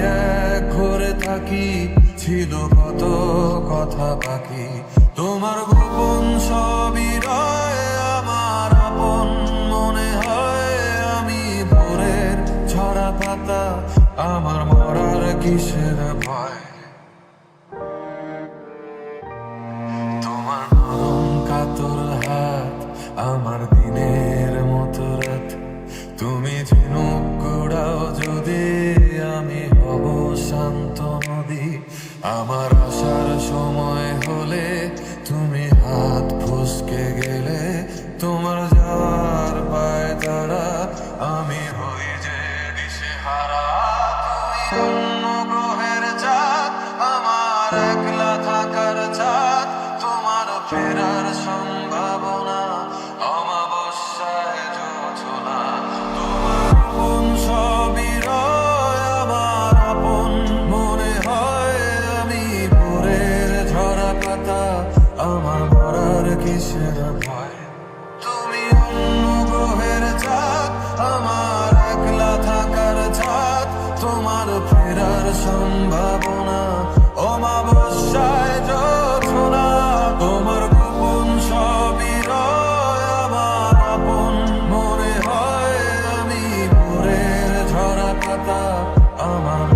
এক ঘরে থাকি, ছিল কত কথা বাকি। তোমার গোপন সবই রয় আমার আপন মনে হয়। আমি ভোরের ছড়া পাতা, আমার মরার কিসের ভয়? তোমার হাত, আমার দিনের মতো রাত। তুমি ঝিনুক আমার আসার সময় হলে তুমি হাত ফুসকে গেলে তোমার যাওয়ার পায় তারা আমি হই যে দিশে হারা তুমি অন্য গ্রহের চাঁদ, আমার একলা থাকার চাঁদ, তোমার ফেরার সম্ভাবনা কিসের ভয়? তুমি অন্য গ্রহের আমার একলা থাকার তোমার ফেরার সম্ভাবনা অমাবস্যায় তোমার আমার হয় আমি আমার